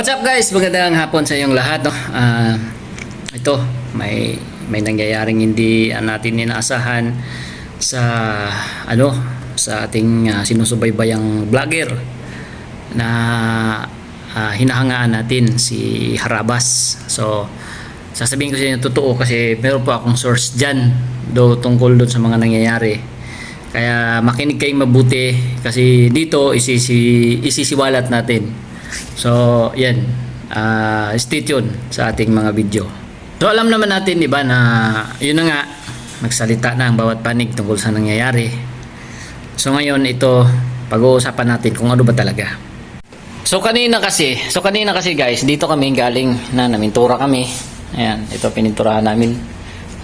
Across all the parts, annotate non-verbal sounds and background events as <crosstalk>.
What's up guys? Magandang hapon sa inyong lahat. No? Ah, ito, may may nangyayaring hindi ah, natin inaasahan sa ano sa ating ah, sinusubaybayang vlogger na ah, hinahangaan natin si Harabas. So sasabihin ko sa inyo totoo kasi meron po akong source dyan do tungkol doon sa mga nangyayari. Kaya makinig kayong mabuti kasi dito isisi, isisiwalat natin. So, yan. Ah, stay tuned sa ating mga video. So, alam naman natin, di ba, na yun na nga, nagsalita na ang bawat panig tungkol sa nangyayari. So, ngayon, ito, pag-uusapan natin kung ano ba talaga. So, kanina kasi, so kanina kasi guys, dito kami galing na namintura kami. Ayan, ito pininturahan namin.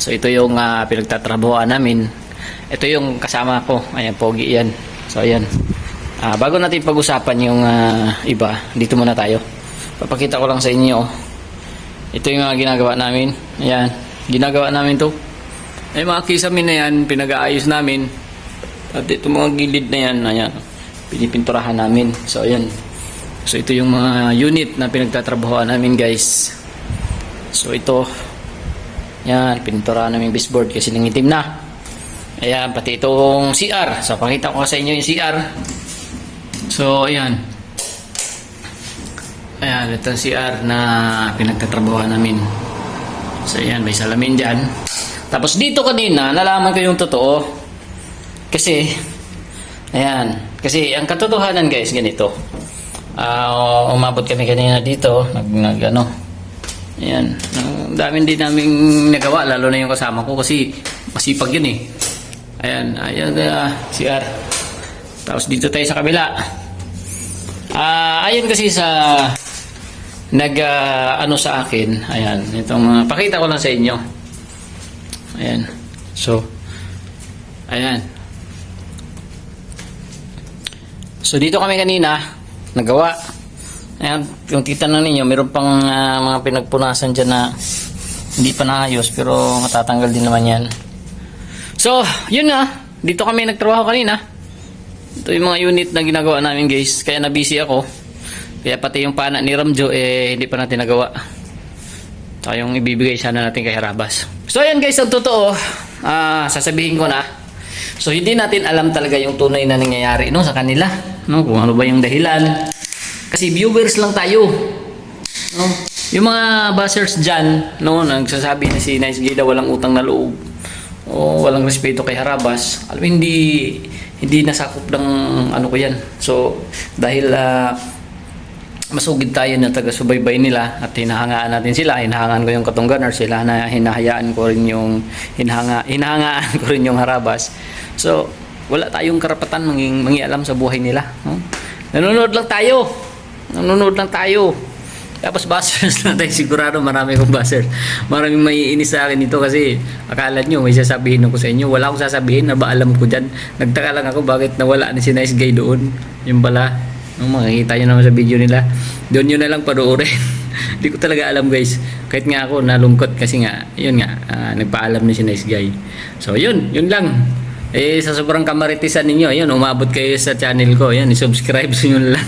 So, ito yung ah, pinagtatrabuhan namin. Ito yung kasama ko. Ayan, pogi yan. So, ayan. Ah, bago natin pag-usapan yung ah, iba, dito muna tayo. Papakita ko lang sa inyo. oh. Ito yung mga ginagawa namin. Ayan, ginagawa namin to. Ay mga kisamin na yan, pinag-aayos namin. At ito mga gilid na yan, ayan, pinipinturahan namin. So, ayan. So, ito yung mga unit na pinagtatrabahoan namin, guys. So, ito. Yan, pininturahan namin baseboard kasi nangitim na. Ayan, pati itong CR. So, pakita ko sa inyo yung CR. So, ayan. Ayan, ito ang CR na pinagtatrabahoan namin. So, ayan, may salamin dyan. Tapos dito kanina, nalaman ko yung totoo. Kasi, ayan, kasi ang katotohanan guys, ganito. Ah, umabot kami kanina dito, nag, nag ano, ayan, ang dami din namin nagawa, lalo na yung kasama ko kasi masipag yun eh. Ayan, ayan, uh, CR. Tapos dito tayo sa kabila. Ah, ayon kasi sa nag ah, ano sa akin, ayan, itong mga pakita ko lang sa inyo. Ayan. So, ayan. So dito kami kanina nagawa. Ayan, kung titanong ninyo, meron pang ah, mga pinagpunasan dyan na hindi pa naayos pero matatanggal din naman yan. So, yun nga. Dito kami nagtrabaho kanina. Ito yung mga unit na ginagawa namin guys. Kaya na-busy ako. Kaya pati yung pana ni Ramjo eh hindi pa natin nagawa. Tsaka yung ibibigay sana natin kay Harabas. So ayan guys, ang totoo. ah sasabihin ko na. So hindi natin alam talaga yung tunay na nangyayari no, sa kanila. No, kung ano ba yung dahilan. Kasi viewers lang tayo. No? Yung mga buzzers dyan, no, nagsasabi na si Nice Gida walang utang na loob. O walang respeto kay Harabas. Alam hindi hindi nasakop ng ano ko yan. So, dahil ah, masugid tayo na taga-subaybay nila at hinahangaan natin sila. Hinahangaan ko yung Katungganar sila na hinahayaan ko rin yung hinahanga, hinahangaan <laughs> ko rin yung Harabas. So, wala tayong karapatan manging, mangialam sa buhay nila. No? Nanonood lang tayo. Nanonood lang tayo. Tapos buzzers <laughs> na tayo sigurado marami kong buzzers. Maraming may inis sa akin ito kasi akala nyo may sasabihin ako sa inyo. Wala akong sasabihin na ba alam ko dyan. Nagtaka lang ako bakit nawala na si Nice Guy doon. Yung pala. Nung makikita nyo naman sa video nila. Doon nyo na lang panoorin. <laughs> Hindi ko talaga alam guys. Kahit nga ako nalungkot kasi nga, yun nga, ah, nagpaalam na si Nice Guy. So yun, yun lang. Eh, sa sobrang kamaritisan ninyo, yun, umabot kayo sa channel ko. Yan, i-subscribe <laughs> nyo lang.